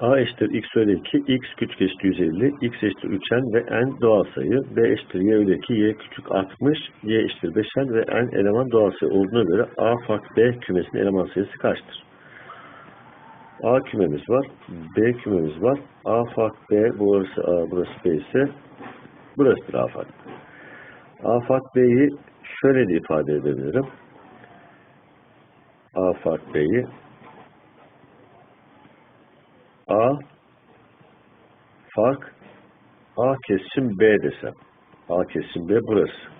A eşittir x öyle 2, x küçük eşittir 150, x eşittir 3n ve n doğal sayı. B eşittir y öyle 2, y küçük 60, y eşittir 5n ve n eleman doğal sayı olduğuna göre A fark B kümesinin eleman sayısı kaçtır? A kümemiz var, B kümemiz var. A fark B, burası A, burası B ise burasıdır A fark. A fark B'yi şöyle de ifade edebilirim. A fark B'yi A fark A kesim B desem. A kesim B burası.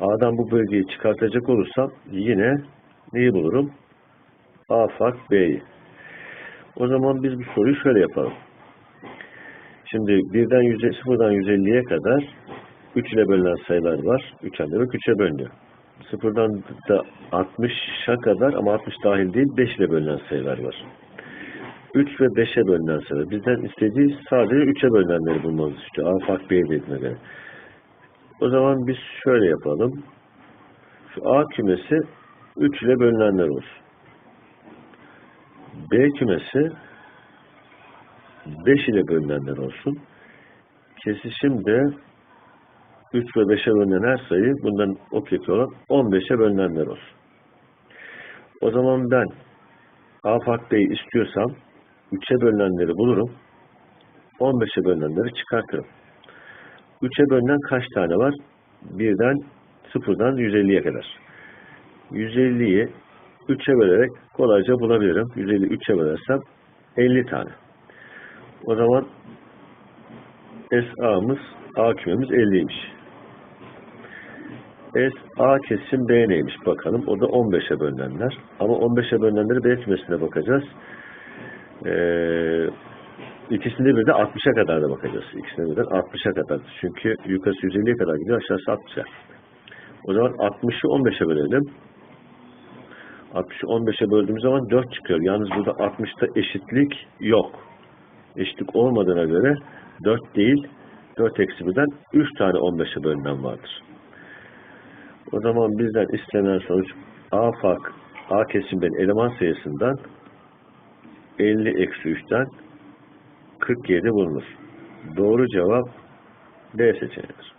A'dan bu bölgeyi çıkartacak olursam yine neyi bulurum? A fark B'yi. O zaman biz bu soruyu şöyle yapalım. Şimdi birden 100, sıfırdan 150'ye kadar 3 ile bölünen sayılar var. 3 demek 3'e bölünüyor. Sıfırdan da 60'a kadar ama 60 dahil değil 5 ile bölünen sayılar var. 3 ve 5'e bölünen sayılar. Bizden istediği sadece 3'e bölünenleri bulmamız istiyor. A fark B dediğine göre. O zaman biz şöyle yapalım. Şu A kümesi 3 ile bölünenler olsun. B kümesi 5 ile bölünenler olsun. Kesişim de 3 ve 5'e bölünen her sayı bundan o kötü olan 15'e bölünenler olsun. O zaman ben A fark B'yi istiyorsam 3'e bölünenleri bulurum. 15'e bölünenleri çıkartırım. 3'e bölünen kaç tane var? Birden sıfırdan 150'ye kadar. 150'yi 3'e bölerek kolayca bulabilirim. 150 3'e bölersem 50 tane. O zaman SA'mız A kümemiz 50'ymiş. S, A kesim B neymiş bakalım. O da 15'e bölünenler. Ama 15'e bölünenleri B kümesine bakacağız. Ee, ikisinde bir de 60'a kadar da bakacağız. İkisinde birden 60'a kadar. Çünkü yukarısı 150'ye kadar gidiyor, aşağısı 60'a. O zaman 60'ı 15'e bölelim. 60'ı 15'e böldüğümüz zaman 4 çıkıyor. Yalnız burada 60'ta eşitlik yok. Eşitlik olmadığına göre 4 değil, 4 eksi 1'den 3 tane 15'e bölünen vardır. O zaman bizden istenen sonuç A fark A kesimden eleman sayısından 50 eksi 3'ten 47 bulunur. Doğru cevap D seçeneğidir.